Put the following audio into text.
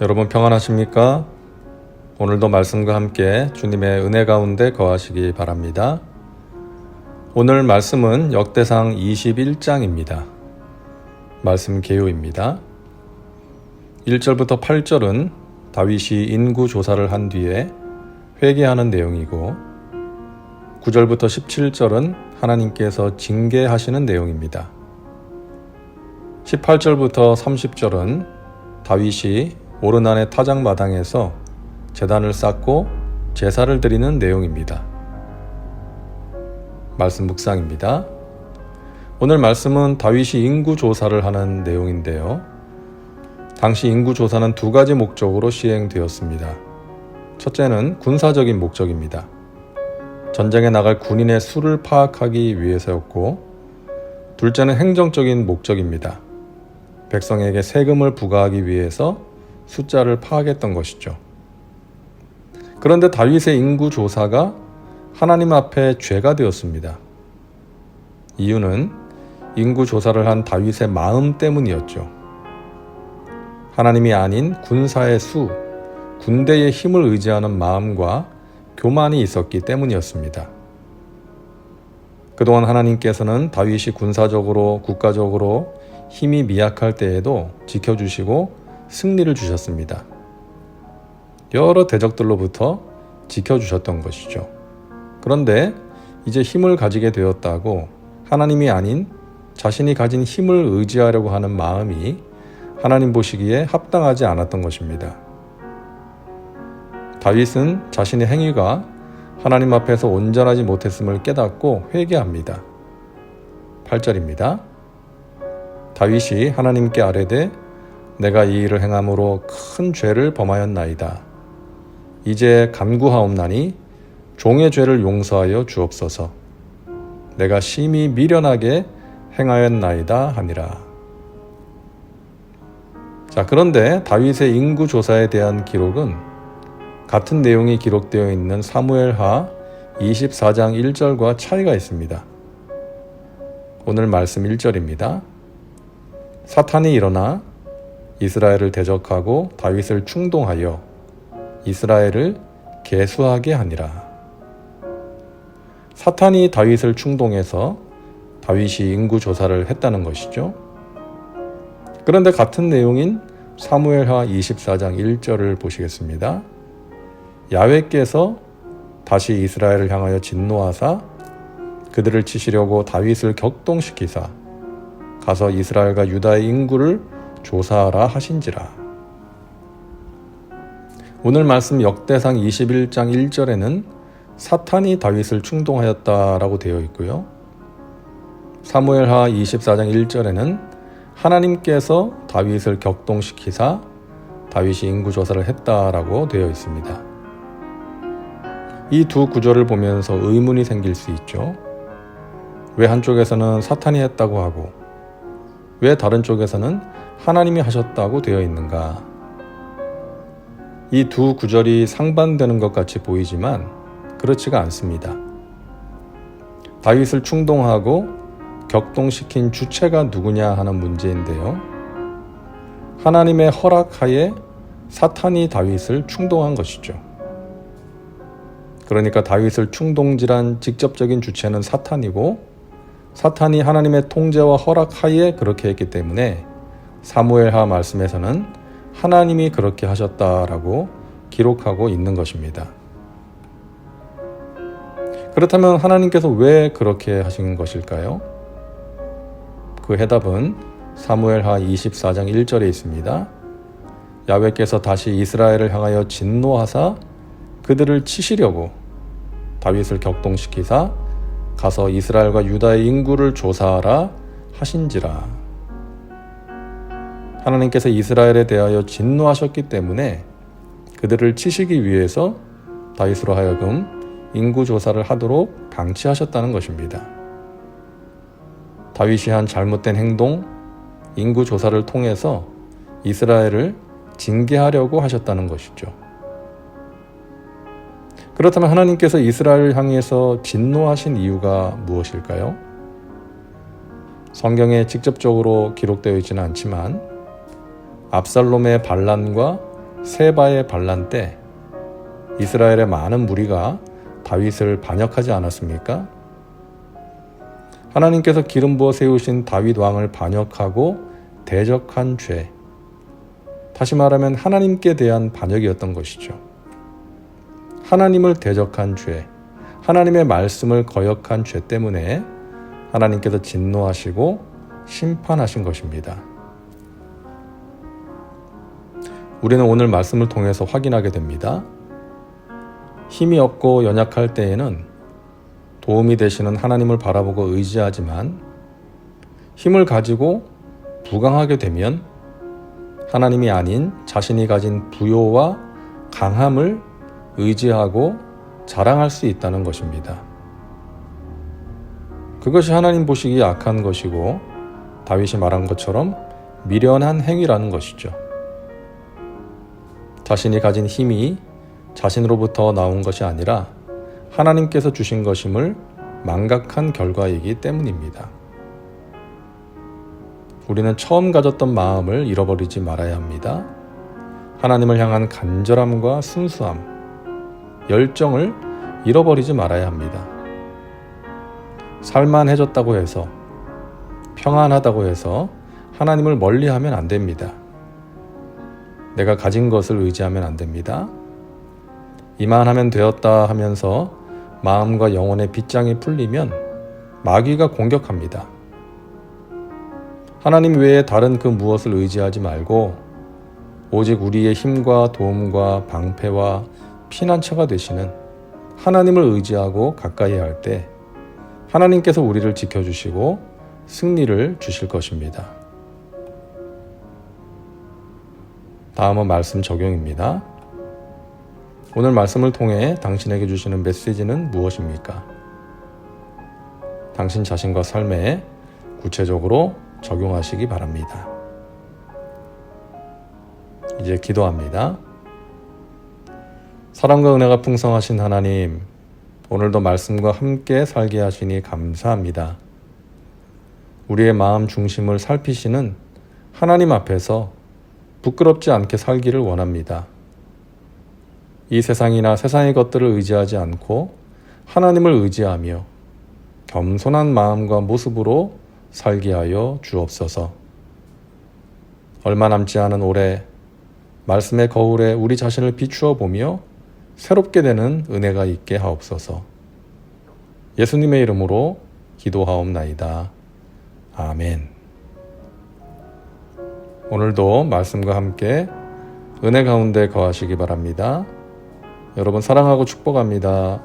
여러분 평안하십니까? 오늘도 말씀과 함께 주님의 은혜 가운데 거하시기 바랍니다. 오늘 말씀은 역대상 21장입니다. 말씀 개요입니다. 1절부터 8절은 다윗이 인구 조사를 한 뒤에 회개하는 내용이고 9절부터 17절은 하나님께서 징계하시는 내용입니다. 18절부터 30절은 다윗이 오르난의 타작 마당에서 재단을 쌓고 제사를 드리는 내용입니다. 말씀 묵상입니다. 오늘 말씀은 다윗이 인구 조사를 하는 내용인데요. 당시 인구 조사는 두 가지 목적으로 시행되었습니다. 첫째는 군사적인 목적입니다. 전쟁에 나갈 군인의 수를 파악하기 위해서였고, 둘째는 행정적인 목적입니다. 백성에게 세금을 부과하기 위해서 숫자를 파악했던 것이죠. 그런데 다윗의 인구 조사가 하나님 앞에 죄가 되었습니다. 이유는 인구 조사를 한 다윗의 마음 때문이었죠. 하나님이 아닌 군사의 수, 군대의 힘을 의지하는 마음과 교만이 있었기 때문이었습니다. 그동안 하나님께서는 다윗이 군사적으로, 국가적으로 힘이 미약할 때에도 지켜주시고 승리를 주셨습니다. 여러 대적들로부터 지켜주셨던 것이죠. 그런데 이제 힘을 가지게 되었다고 하나님이 아닌 자신이 가진 힘을 의지하려고 하는 마음이 하나님 보시기에 합당하지 않았던 것입니다. 다윗은 자신의 행위가 하나님 앞에서 온전하지 못했음을 깨닫고 회개합니다. 8절입니다. 다윗이 하나님께 아뢰되 내가 이 일을 행함으로 큰 죄를 범하였나이다. 이제 간구하옵나니 종의 죄를 용서하여 주옵소서. 내가 심히 미련하게 행하였나이다 하니라. 자, 그런데 다윗의 인구 조사에 대한 기록은 같은 내용이 기록되어 있는 사무엘하 24장 1절과 차이가 있습니다. 오늘 말씀 1절입니다. 사탄이 일어나 이스라엘을 대적하고 다윗을 충동하여 이스라엘을 개수하게 하니라. 사탄이 다윗을 충동해서 다윗이 인구 조사를 했다는 것이죠. 그런데 같은 내용인 사무엘하 24장 1절을 보시겠습니다. 야외께서 다시 이스라엘을 향하여 진노하사 그들을 치시려고 다윗을 격동시키사 가서 이스라엘과 유다의 인구를 조사하라 하신지라. 오늘 말씀 역대상 21장 1절에는 사탄이 다윗을 충동하였다라고 되어 있고요. 사무엘하 24장 1절에는 하나님께서 다윗을 격동시키사 다윗이 인구 조사를 했다라고 되어 있습니다. 이 두 구절을 보면서 의문이 생길 수 있죠. 왜 한쪽에서는 사탄이 했다고 하고 왜 다른 쪽에서는 하나님이 하셨다고 되어 있는가? 이 두 구절이 상반되는 것 같이 보이지만 그렇지가 않습니다. 다윗을 충동하고 격동시킨 주체가 누구냐 하는 문제인데요. 하나님의 허락하에 사탄이 다윗을 충동한 것이죠. 그러니까 다윗을 충동질한 직접적인 주체는 사탄이고 사탄이 하나님의 통제와 허락 하에 그렇게 했기 때문에 사무엘하 말씀에서는 하나님이 그렇게 하셨다라고 기록하고 있는 것입니다. 그렇다면 하나님께서 왜 그렇게 하신 것일까요? 그 해답은 사무엘하 24장 1절에 있습니다. 야외께서 다시 이스라엘을 향하여 진노하사 그들을 치시려고 다윗을 격동시키사 가서 이스라엘과 유다의 인구를 조사하라 하신지라. 하나님께서 이스라엘에 대하여 진노하셨기 때문에 그들을 치시기 위해서 다윗으로 하여금 인구 조사를 하도록 방치하셨다는 것입니다. 다윗이 한 잘못된 행동, 인구 조사를 통해서 이스라엘을 징계하려고 하셨다는 것이죠. 그렇다면 하나님께서 이스라엘을 향해서 진노하신 이유가 무엇일까요? 성경에 직접적으로 기록되어 있지는 않지만 압살롬의 반란과 세바의 반란 때 이스라엘의 많은 무리가 다윗을 반역하지 않았습니까? 하나님께서 기름 부어 세우신 다윗 왕을 반역하고 대적한 죄. 다시 말하면 하나님께 대한 반역이었던 것이죠. 하나님을 대적한 죄, 하나님의 말씀을 거역한 죄 때문에 하나님께서 진노하시고 심판하신 것입니다. 우리는 오늘 말씀을 통해서 확인하게 됩니다. 힘이 없고 연약할 때에는 도움이 되시는 하나님을 바라보고 의지하지만 힘을 가지고 부강하게 되면 하나님이 아닌 자신이 가진 부요와 강함을 의지하고 자랑할 수 있다는 것입니다. 그것이 하나님 보시기에 악한 것이고 다윗이 말한 것처럼 미련한 행위라는 것이죠. 자신이 가진 힘이 자신으로부터 나온 것이 아니라 하나님께서 주신 것임을 망각한 결과이기 때문입니다. 우리는 처음 가졌던 마음을 잃어버리지 말아야 합니다. 하나님을 향한 간절함과 순수함, 열정을 잃어버리지 말아야 합니다. 살만해졌다고 해서, 평안하다고 해서 하나님을 멀리 하면 안 됩니다. 내가 가진 것을 의지하면 안 됩니다. 이만하면 되었다 하면서 마음과 영혼의 빗장이 풀리면 마귀가 공격합니다. 하나님 외에 다른 그 무엇을 의지하지 말고 오직 우리의 힘과 도움과 방패와 피난처가 되시는 하나님을 의지하고 가까이 할 때 하나님께서 우리를 지켜주시고 승리를 주실 것입니다. 다음은 말씀 적용입니다. 오늘 말씀을 통해 당신에게 주시는 메시지는 무엇입니까? 당신 자신과 삶에 구체적으로 적용하시기 바랍니다. 이제 기도합니다. 사랑과 은혜가 풍성하신 하나님, 오늘도 말씀과 함께 살게 하시니 감사합니다. 우리의 마음 중심을 살피시는 하나님 앞에서 부끄럽지 않게 살기를 원합니다. 이 세상이나 세상의 것들을 의지하지 않고 하나님을 의지하며 겸손한 마음과 모습으로 살게 하여 주옵소서. 얼마 남지 않은 올해 말씀의 거울에 우리 자신을 비추어 보며 새롭게 되는 은혜가 있게 하옵소서. 예수님의 이름으로 기도하옵나이다. 아멘. 오늘도 말씀과 함께 은혜 가운데 거하시기 바랍니다. 여러분 사랑하고 축복합니다.